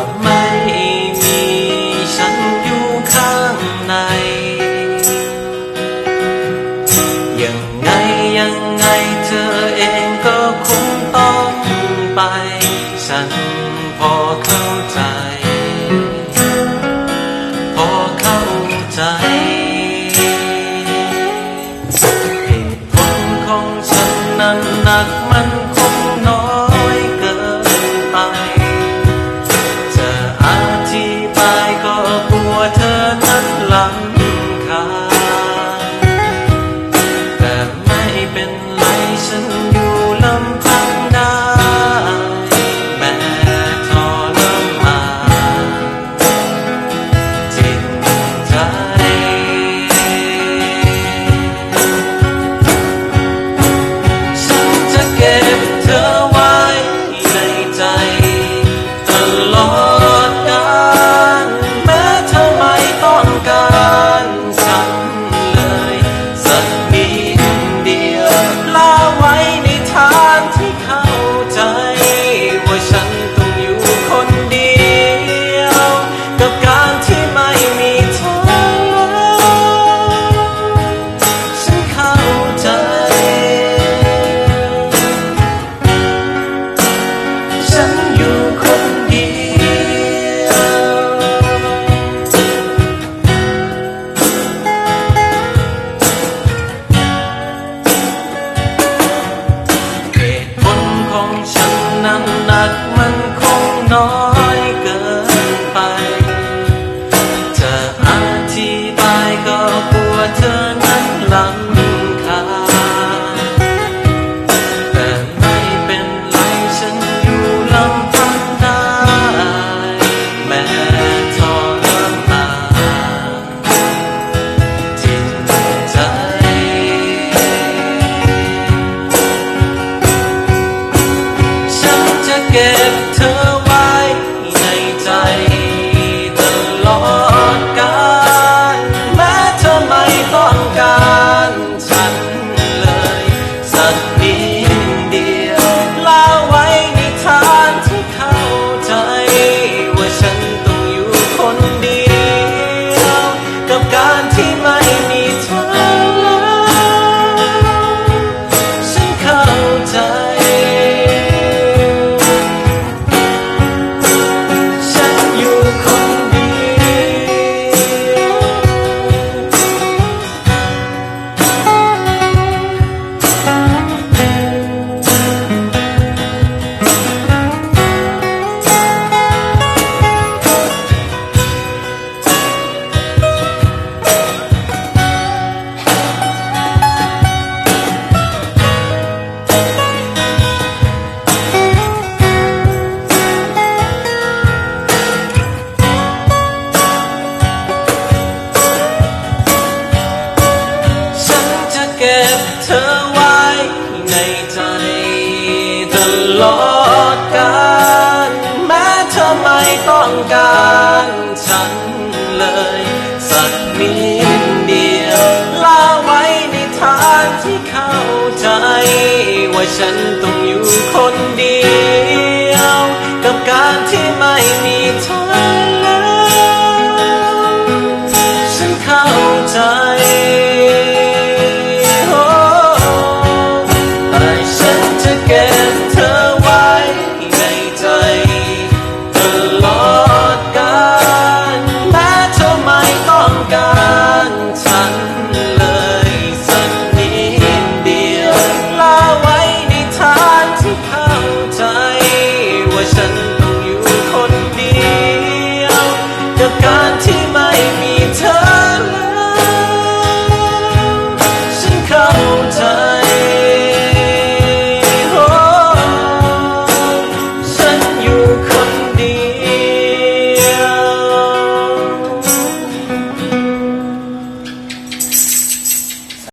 ากไม่มีฉันอยู่ข้างใน ยังไงยังไงเธอเองก็คงต้องไป ฉัน tongue. ลอดกันแม้เธอไม่ต้องการฉันเลย สักนิดเดียวลาไว้ในทางที่เข้าใจ ว่าฉันต้องอยู่คนเดียว กับการที่ไม่มี